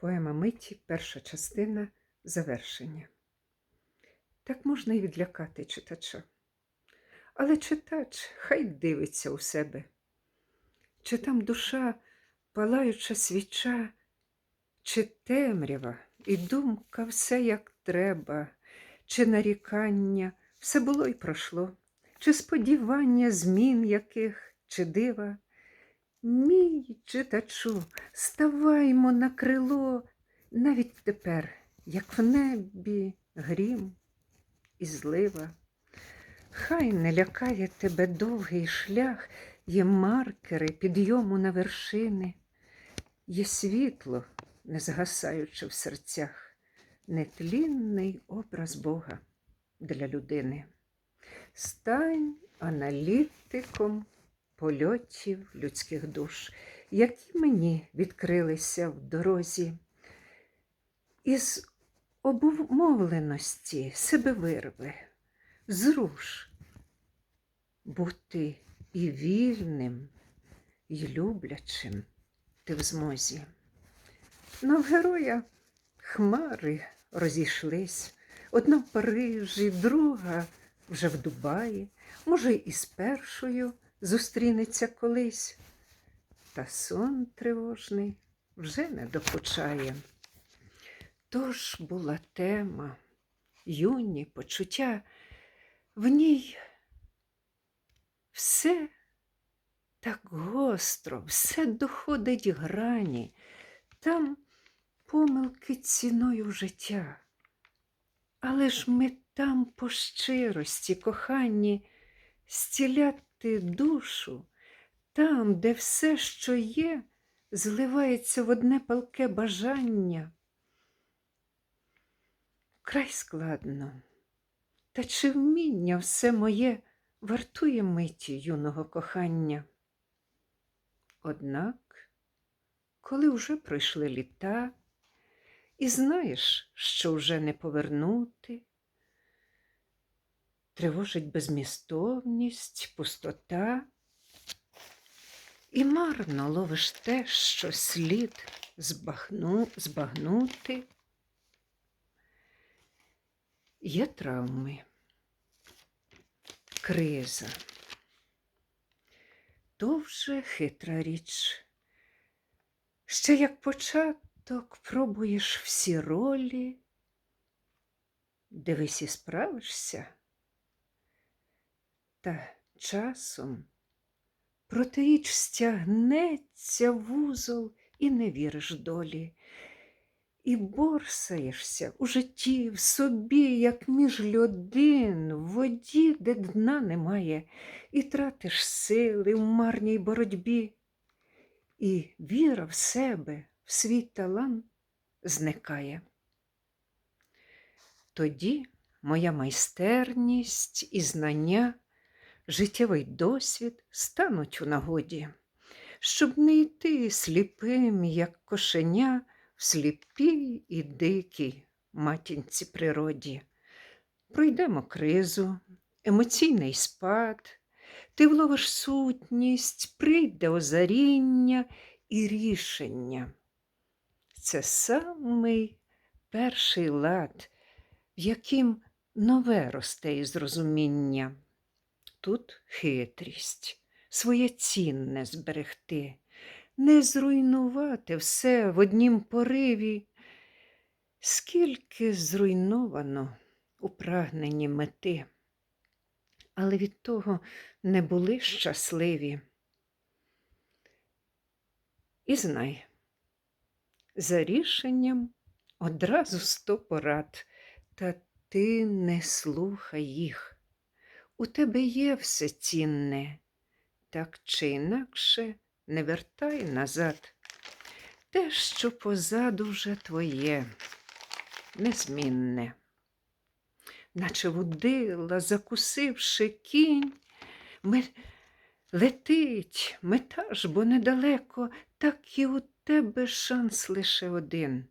Поема миті, перша частина завершення. Так можна і відлякати читача. Але читач хай дивиться у себе. Чи там душа, палаюча свіча, чи темрява і думка все як треба, чи нарікання все було й пройшло, чи сподівання змін яких, чи дива. Мій читачу, ставаймо на крило, навіть тепер, як в небі грім і злива. Хай не лякає тебе довгий шлях, є маркери підйому на вершини, є світло, не згасаючи в серцях, нетлінний образ Бога для людини. Стань аналітиком польотів людських душ, які мені відкрилися в дорозі. Із обумовленості себе вирви, зруш, бути і вільним, і люблячим ти в змозі. Но в героя хмари розійшлись, одна в Парижі, друга вже в Дубаї, може, і з першою зустрінеться колись, та сон тривожний вже не докучає. Тож була тема, юні почуття, в ній все так гостро, все доходить грані, там помилки ціною життя. Але ж ми там по щирості, коханні, зціляти душу, там, де все, що є, зливається в одне палке бажання. Край складно, та чи вміння все моє вартує миті юного кохання? Однак, коли вже пройшли літа, і знаєш, що вже не повернути, тривожить безмістовність, пустота, і марно ловиш те, що слід збагну, збагнути. Є травми, криза. То вже хитра річ. Ще як початок пробуєш всі ролі, дивись і справишся, та часом протиріч стягнеться вузол і не віриш долі. І борсаєшся у житті, в собі, як між льодин, в воді, де дна немає, і тратиш сили в марній боротьбі, і віра в себе, в свій талант зникає. Тоді моя майстерність і знання, життєвий досвід стануть у нагоді, щоб не йти сліпим, як кошеня в сліпій і дикій матінці природі. Пройдемо кризу, емоційний спад, ти вловиш сутність, прийде озаріння і рішення. Це самий перший лад, в яким нове росте із розуміння. Тут хитрість, своє цінне зберегти не зруйнувати все в однім пориві, скільки зруйновано у прагненні мети, але від того не були щасливі. І знай, за рішенням одразу сто порад, та ти не слухай їх. У тебе є все цінне, так чи інакше не вертай назад. Те, що позаду вже твоє, незмінне. Наче водила, закусивши кінь, ми... летить, ж, бо недалеко, так і у тебе шанс лише один.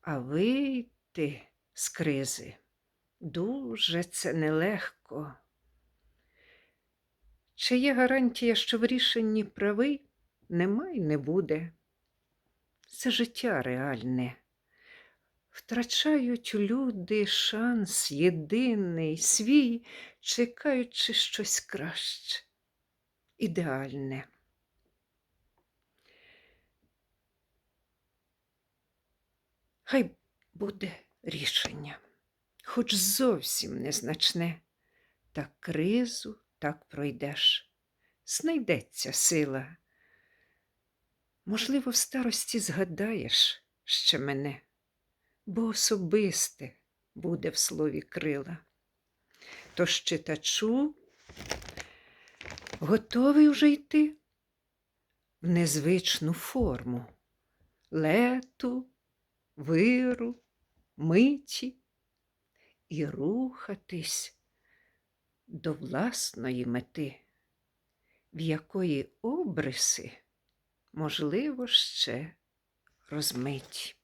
А вийти з кризи дуже це нелегко. Чи є гарантія, що в рішенні правий нема й не буде? це життя реальне. Втрачають люди шанс єдиний свій, чекаючи щось краще, ідеальне. Хай буде рішення, хоч зовсім незначне, та кризу так пройдеш, знайдеться сила. Можливо, в старості згадаєш ще мене, бо особисте буде в слові крила. Тож читачу готовий уже йти в незвичну форму лету, виру, миті і рухатись до власної мети, в якої обриси, можливо, ще розмиті.